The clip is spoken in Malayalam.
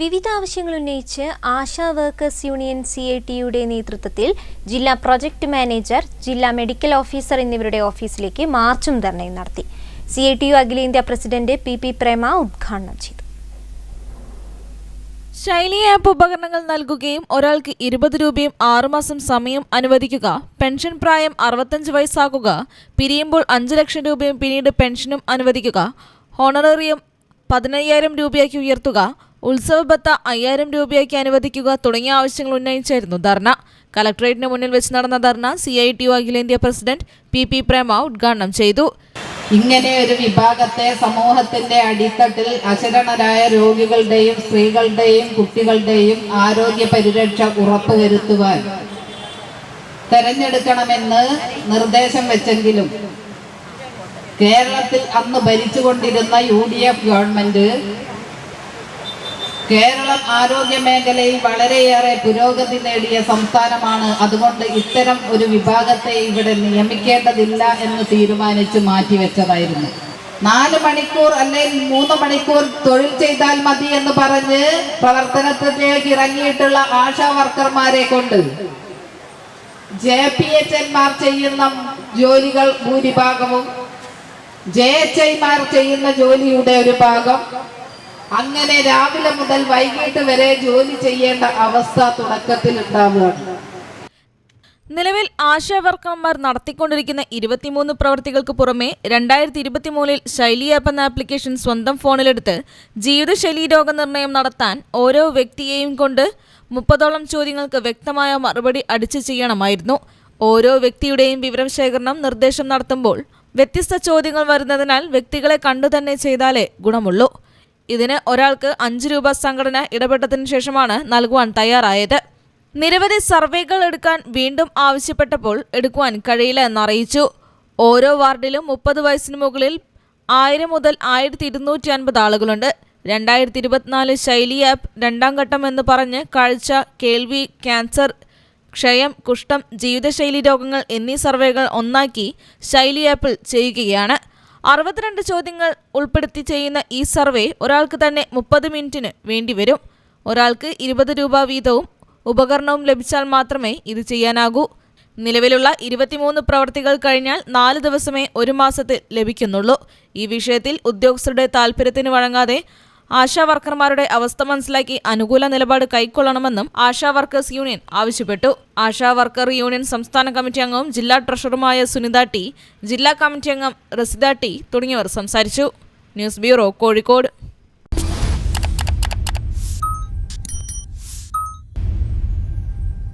വിവിധ ആവശ്യങ്ങൾ ഉന്നയിച്ച് Asha workers union C I ടിയുടെ നേതൃത്വത്തിൽ ജില്ലാ പ്രൊജക്ട് മാനേജർ ജില്ലാ മെഡിക്കൽ ഓഫീസർ എന്നിവരുടെ ഓഫീസിലേക്ക് മാർച്ചും ധർണയും നടത്തി. സി ഐ ടി യു അഖിലേന്ത്യാ പ്രസിഡന്റ് പി പി പ്രേമ ഉദ്ഘാടനം ചെയ്തു. ശൈലി ആപ്പ് ഉപകരണങ്ങൾ നൽകുകയും ഒരാൾക്ക് ഇരുപത് രൂപയും ആറുമാസം സമയം അനുവദിക്കുക പെൻഷൻ പ്രായം അറുപത്തഞ്ച് വയസ്സാക്കുക പിരിയുമ്പോൾ അഞ്ച് ലക്ഷം രൂപയും പിന്നീട് പെൻഷനും അനുവദിക്കുക ഹോണറേറിയം പതിനയ്യായിരം രൂപയാക്കി ഉയർത്തുക ഉത്സവ ബത്ത അയ്യായിരം രൂപയാക്കി അനുവദിക്കുക തുടങ്ങിയ ആവശ്യങ്ങൾ ഉന്നയിച്ചായിരുന്നു ധർണ. കലക്ടറേറ്റിന് മുന്നിൽ വെച്ച് നടന്ന ധർണ സി ഐ ടി അഖിലേന്ത്യാ പ്രസിഡന്റ് പി പി പ്രേമ ഉദ്ഘാടനം ചെയ്തു. ഇങ്ങനെ ഒരു വിഭാഗത്തെ സമൂഹത്തിന്റെ അടിത്തട്ടിൽ അശരണരായ രോഗികളുടെയും സ്ത്രീകളുടെയും കുട്ടികളുടെയും ആരോഗ്യ പരിരക്ഷ ഉറപ്പുവരുത്തുവാൻ തെരഞ്ഞെടുക്കണമെന്ന് നിർദ്ദേശം വെച്ചെങ്കിലും കേരളത്തിൽ അന്ന് ഭരിച്ചുകൊണ്ടിരുന്ന U D F government Kerala ആരോഗ്യ മേഖലയിൽ വളരെയേറെ പുരോഗതി നേടിയ സംസ്ഥാനമാണ്. അതുകൊണ്ട് ഇത്തരം ഒരു വിഭാഗത്തെ ഇവിടെ നിയമിക്കേണ്ടതില്ല എന്ന് തീരുമാനിച്ചു മാറ്റിവെച്ചതായിരുന്നു. നാല് മണിക്കൂർ അല്ലെങ്കിൽ മൂന്ന് മണിക്കൂർ തൊഴിൽ ചെയ്താൽ മതി എന്ന് പറഞ്ഞ് പ്രവർത്തനത്തിലേക്ക് ഇറങ്ങിയിട്ടുള്ള ആശാ വർക്കർമാരെ കൊണ്ട് ജെ പി എച്ച് എന്മാർ ചെയ്യുന്ന ജോലികൾ ഭൂരിഭാഗവും ജെ എച്ച് ഐമാർ ചെയ്യുന്ന ജോലിയുടെ ഒരു ഭാഗം അങ്ങനെ രാവിലെ മുതൽ വൈകിട്ട് വരെ ജോലി ചെയ്യേണ്ട അവസ്ഥ തുടക്കത്തിൽ ഉണ്ടാവുകയാണ് നിലവിൽ ആശാവർക്കർമാർ നടത്തിക്കൊണ്ടിരിക്കുന്ന ഇരുപത്തിമൂന്ന് പ്രവൃത്തികൾക്ക് പുറമെ രണ്ടായിരത്തി ഇരുപത്തിമൂന്നിൽ ശൈലി ആപ്പ് എന്ന ആപ്ലിക്കേഷൻ സ്വന്തം ഫോണിലെടുത്ത് ജീവിതശൈലി രോഗനിർണയം നടത്താൻ ഓരോ വ്യക്തിയെയും കൊണ്ട് മുപ്പതോളം ചോദ്യങ്ങൾക്ക് വ്യക്തമായ മറുപടി അടിച്ചു ചെയ്യണമായിരുന്നു. ഓരോ വ്യക്തിയുടെയും വിവരശേഖരണം നിർദ്ദേശം നടത്തുമ്പോൾ വ്യത്യസ്ത ചോദ്യങ്ങൾ വരുന്നതിനാൽ വ്യക്തികളെ കണ്ടു തന്നെ ചെയ്താലേ ഗുണമുള്ളൂ. ഇതിന് ഒരാൾക്ക് അഞ്ച് രൂപ സംഘടന ഇടപെട്ടതിനു ശേഷമാണ് നൽകുവാൻ തയ്യാറായത്. നിരവധി സർവേകൾ എടുക്കാൻ വീണ്ടും ആവശ്യപ്പെട്ടപ്പോൾ എടുക്കുവാൻ കഴിയില്ല എന്നറിയിച്ചു. ഓരോ വാർഡിലും മുപ്പത് വയസ്സിന് മുകളിൽ ആയിരം മുതൽ ആയിരത്തി ഇരുന്നൂറ്റി അൻപത് ആളുകളുണ്ട്. രണ്ടായിരത്തി ഇരുപത്തിനാല് ശൈലി ആപ്പ് രണ്ടാം ഘട്ടം എന്ന് പറഞ്ഞ് കാഴ്ച കേൾവി ക്യാൻസർ ക്ഷയം കുഷ്ഠം ജീവിതശൈലി രോഗങ്ങൾ എന്നീ സർവേകൾ ഒന്നാക്കി ശൈലി ആപ്പിൽ ചെയ്യുകയാണ്. അറുപത്തിരണ്ട് ചോദ്യങ്ങൾ ഉൾപ്പെടുത്തി ചെയ്യുന്ന ഈ സർവേ ഒരാൾക്ക് തന്നെ മുപ്പത് മിനിറ്റിന് വേണ്ടിവരും ഒരാൾക്ക് ഇരുപത് രൂപ വീതവും ഉപകരണവും ലഭിച്ചാൽ മാത്രമേ ഇത് ചെയ്യാനാകൂ. നിലവിലുള്ള ഇരുപത്തിമൂന്ന് പ്രവർത്തികൾ കഴിഞ്ഞാൽ നാല് ദിവസമേ ഒരു മാസത്തിൽ ലഭിക്കുന്നുള്ളൂ. ഈ വിഷയത്തിൽ ഉദ്യോഗസ്ഥരുടെ താൽപ്പര്യത്തിന് വഴങ്ങാതെ ആശാ വർക്കർമാരുടെ അവസ്ഥ മനസ്സിലാക്കി അനുകൂല നിലപാട് കൈക്കൊള്ളണമെന്നും ആശാ വർക്കേഴ്സ് യൂണിയൻ ആവശ്യപ്പെട്ടു. ആശാ വർക്കർ യൂണിയൻ സംസ്ഥാന കമ്മിറ്റി അംഗവും ജില്ലാ ട്രഷററുമായ സുനിത ടി ജില്ലാ കമ്മിറ്റി അംഗം റസിദ ടി തുടങ്ങിയവർ സംസാരിച്ചു. News bureau Kozhikode.